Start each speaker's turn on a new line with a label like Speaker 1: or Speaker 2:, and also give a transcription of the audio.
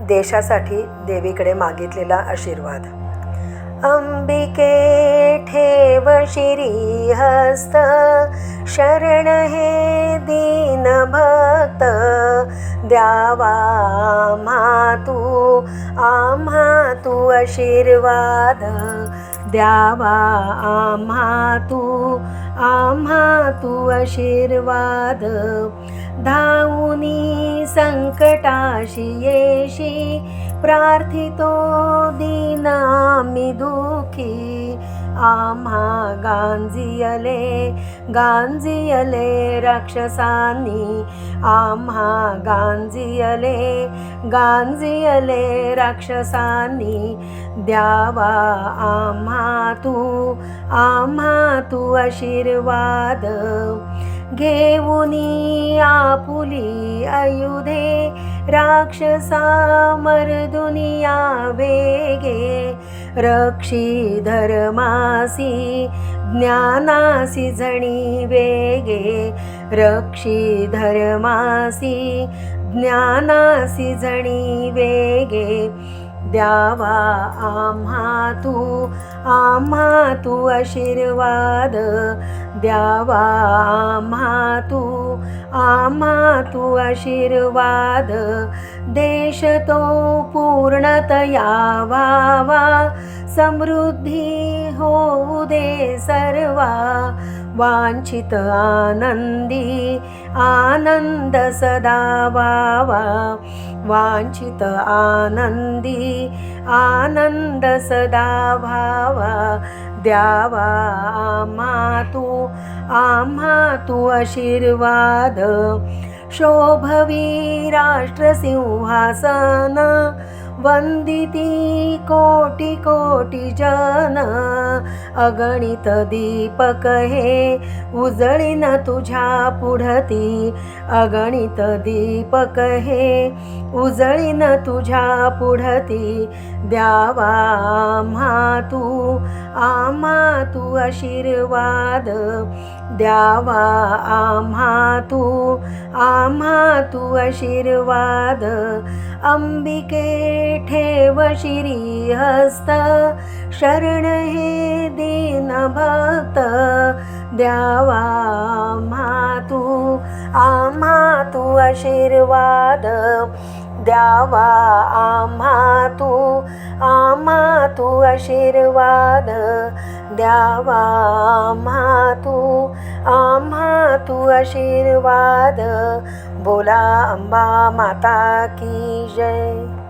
Speaker 1: देशासाठी देवीकडे मागितलेला आशीर्वाद. अंबिके ठेव शिरी हस्त शरण हे दीन भक्त द्यावा मा तू आशीर्वाद द्यावा. आम्हा तू आम्हा तू आशीर्वाद. धावुनी संकटाशी येशी प्रार्थितो दीन आम्ही आम्हा गांजियले गांजियले राक्षसांनी. आम्हा गांजियले गांजियले राक्षसांनी. द्यावा आम्हा तू आम्हा तू आशीर्वाद. घेऊनी आपुली आयुधे राक्षसा मर्दुनिया वेगे. रक्षी धर्मासी ज्ञानासी झणी वेगे। रक्षी धर्मासी ज्ञानासी झणी वेगे। द्यावा आम्हा तू आम्हा तू आशीर्वाद। द्यावा. आम्हा तू आम्हा तू आशीर्वाद. देश तो पूर्णतया व्हावा समृद्धी होऊ दे सर्वा. वांछित आनंदी आनंद सदा वावा. वांछित आनंदी आनंद सदा भावा द्यावा. आम्हा तू आम्हा तू आशीर्वाद. शोभवी राष्ट्रसिंहासन वंदिती कोटी कोटी जन. अगणित दीपक हे उजळीन तुझ्या पुढती. अगणित दीपक हे उजळीन तुझ्या पुढती. द्यावा आम्हा तू आम्हा तू आशीर्वाद. द्यावा आम्हा तू आम्हा तू आशीर्वाद. अंबिके ठेव शिरी हस्त शरण हे दीन भक्त द्यावा मातू आम्हा तू आशीर्वाद. द्यावा आम्हा तू आम्हा तू आशीर्वाद. द्यावा आम्हा तू आम्हा तू आशीर्वाद. बोला अंबा माता की जय.